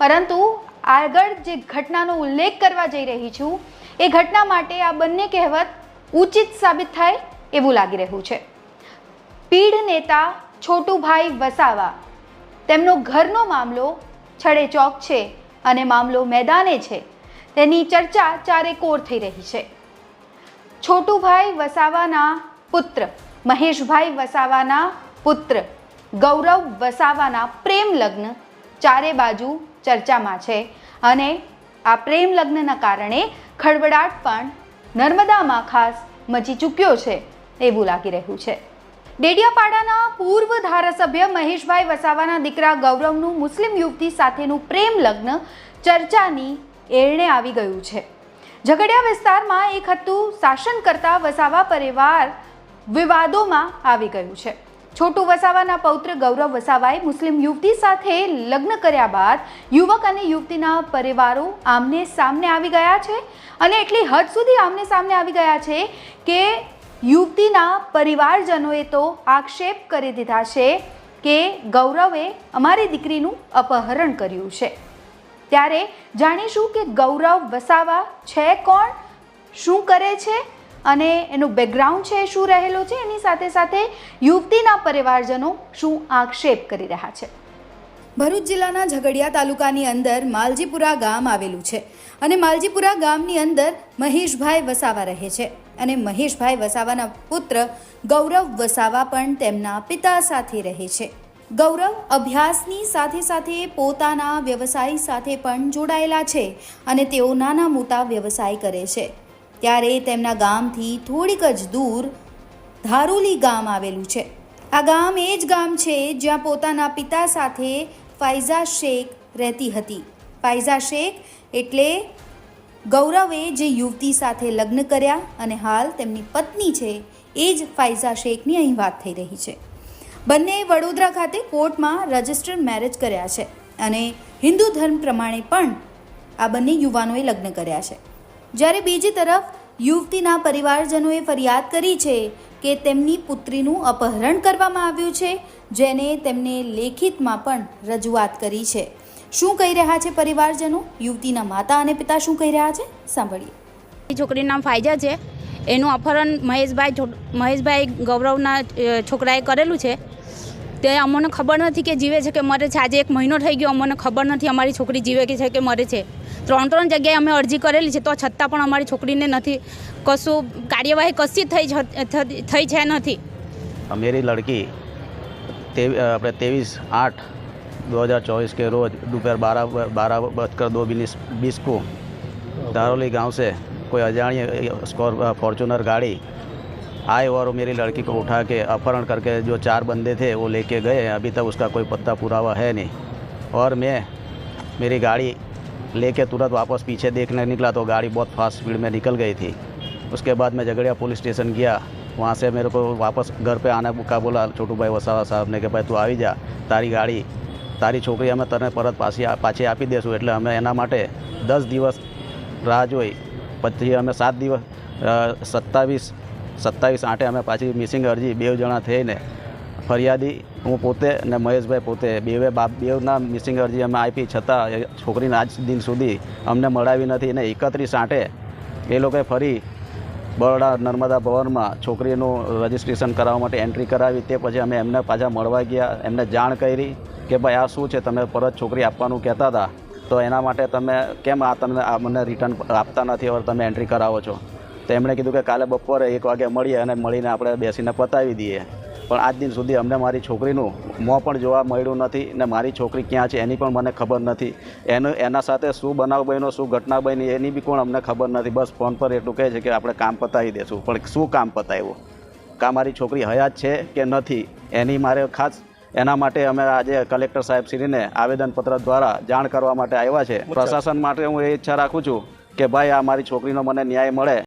પરંતુ આગળ જે ઘટનાનો ઉલ્લેખ કરવા જઈ રહી છું, એ ઘટના માટે આ બંને કહેવત ઉચિત સાબિત થાય એવું લાગી રહ્યું છે. પીઢ નેતા છોટુભાઈ વસાવા, તેમનો ઘરનો મામલો છડે ચોક છે અને મામલો મેદાને છે. તેની ચર્ચા ચારે કોર થઈ રહી છે. છોટુભાઈ વસાવાના પુત્ર, મહેશભાઈ વસાવાના પુત્ર, ગૌરવ વસાવાના પ્રેમ લગ્ન ચારે બાજુ ચર્ચામાં છે અને આ પ્રેમ લગ્નના કારણે ખળબડાટ પણ નર્મદામાં ખાસ મચી ચૂક્યો છે એવું લાગી રહ્યું છે. ડેડિયાપાડાના પૂર્વ ધારાસભ્ય મહેશભાઈ વસાવાના દીકરા ગૌરવનું મુસ્લિમ યુવતી સાથેનું પ્રેમ લગ્ન ચર્ચાની એરણે આવી ગયું છે. ઝઘડિયા વિસ્તારમાં એક હતું શાસન કરતા વસાવા પરિવાર વિવાદોમાં આવી ગયું છે. છોટુ વસાવાના પૌત્ર ગૌરવ વસાવાએ મુસ્લિમ યુવતી સાથે લગ્ન કર્યા બાદ યુવક અને યુવતીના પરિવારો આમને સામને આવી ગયા છે અને એટલી હદ સુધી આમને સામને આવી ગયા છે કે યુવતીના પરિવારજનોએ તો આક્ષેપ કરી દીધા છે કે ગૌરવે અમારી દીકરીનું અપહરણ કર્યું છે. ત્યારે જાણીશું કે ગૌરવ વસાવા છે કોણ? શું કરે છે? અને એનું બેકગ્રાઉન્ડ છે, શું રહેલો છે, એની સાથે સાથે યુવતીના પરિવારજનો શું આક્ષેપ કરી રહ્યા છે? ભરૂચ જિલ્લાના ઝઘડિયા તાલુકાની અંદર માલજીપુરા ગામ આવેલું છે અને માલજીપુરા ગામની અંદર મહેશભાઈ વસાવા રહે છે અને મહેશભાઈ વસાવાના પુત્ર ગૌરવ વસાવા પણ તેમના પિતા સાથે રહે છે. ગૌરવ અભ્યાસની સાથે સાથે પોતાના વ્યવસાય સાથે પણ જોડાયેલા છે અને તેઓ નાના મોટા વ્યવસાય કરે છે. ત્યારે તેમના ગામથી થોડીક જ દૂર ધારુલી ગામ આવેલું છે. આ ગામ એ જ ગામ છે જ્યાં પોતાના પિતા સાથે ફાઇઝા શેખ રહેતી હતી. ફાઇઝા શેખ એટલે ગૌરવે જે યુવતી સાથે લગ્ન કર્યા અને હાલ તેમની પત્ની છે, એ જ ફાઇઝા શેખની અહીં વાત થઈ રહી છે. બંને વડોદરા ખાતે કોર્ટમાં રજિસ્ટર્ડ મેરેજ કર્યા છે અને હિન્દુ ધર્મ પ્રમાણે પણ આ બંને યુવાનોએ લગ્ન કર્યા છે. જ્યારે બીજી તરફ યુવતીના પરિવારજનોએ ફરિયાદ કરી છે કે તેમની પુત્રીનું અપહરણ કરવામાં આવ્યું છે, જેને તેમને લેખિતમાં પણ રજૂઆત કરી છે. શું કહી રહ્યા છે પરિવારજનો? યુવતીના માતા અને પિતા શું કહી રહ્યા છે? સાંભળીએ. છોકરીનું નામ ફાઇજા છે. એનું અપહરણ મહેશભાઈ મહેશભાઈ ગૌરવના છોકરાએ કરેલું છે. તે અમને ખબર નથી કે જીવે છે કે મરે છે આજે એક મહિનો થઈ ગયો અમને ખબર નથી અમારી છોકરી જીવે કે છે કે મરે છે ત્રણ ત્રણ જગ્યાએ અમે અરજી કરેલી છે તો છતાં પણ અમારી છોકરીને નથી કશું કાર્યવાહી કશી થઈ જ- થતી- થઈ છે નથી मेरी लड़की ते अपने तेईस आठ 2024 के रोज़ दोपहर बारह बारह बजकर दो बीस बीस को दारोली गांव से कोई अजाणी स्कॉर फॉर्चूनर गाड़ी आए और मेरी लड़की को उठा के अपहरण करके जो चार बंदे थे वो लेके गए अभी तक उसका कोई पत्ता पुरावा है नहीं और मैं मेरी गाड़ी लेके तुरंत वापस पीछे देखने निकला तो गाड़ी बहुत फास्ट स्पीड में निकल गई थी उसके बाद मैं झगड़िया पुलिस स्टेशन गया वहाँ से मेरे को वापस घर पे आने का बोला छोटू भाई વસાવા સાહેબને કે ભાઈ તું આવી જા તારી ગાડી તારી છોકરી અમે તને પરત પાછી આ- પાછી આપી દેશું એટલે અમે એના માટે દસ દિવસ રાહ જોઈ પછી અમે સાત દિવસ સત્તાવીસ સત્તાવીસ આઠે અમે પાછી મિસિંગ અરજી બે જણા થઈને ફરિયાદી હું પોતે અને મહેશભાઈ પોતે બેવે બાપ બેવના મિસિંગ અરજી અમે આપી, છતાં છોકરીને આજ દિન સુધી અમને મળાવી નથી અને એકત્રીસ આઠે એ લોકોએ ફરી બરોડા નર્મદા ભવનમાં છોકરીનું રજિસ્ટ્રેશન કરાવવા માટે એન્ટ્રી કરાવી, તે પછી અમે એમને પાછા મળવા ગયા, એમને જાણ કરી કે ભાઈ આ શું છે, તમે પરત છોકરી આપવાનું કહેતા હતા, તો એના માટે તમે કેમ આ તમને આ મને રિટર્ન આપતા નથી, હવે તમે એન્ટ્રી કરાવો છો? તો એમણે કીધું કે કાલે બપોરે એક વાગે મળીએ અને મળીને આપણે બેસીને પતાવી દઈએ. પણ આજ દિન સુધી અમને મારી છોકરીનું મોં પણ જોવા મળ્યું નથી ને મારી છોકરી ક્યાં છે એની પણ મને ખબર નથી. એનું એના સાથે શું બનાવ બન્યો શું ઘટના બની એની બી કોણ અમને ખબર નથી. બસ ફોન પર એટલું કહે છે કે આપણે કામ પતાવી દેશું. પણ શું કામ પતાવ્યું? કા મારી છોકરી હયાત છે કે નથી? એની મારે ખાસ એના માટે અમે આજે કલેક્ટર સાહેબ શ્રીને આવેદનપત્ર દ્વારા જાણ કરવા માટે આવ્યા છે. પ્રશાસન માટે હું એ ઈચ્છા રાખું છું કે ભાઈ આ મારી છોકરીનો મને ન્યાય મળે.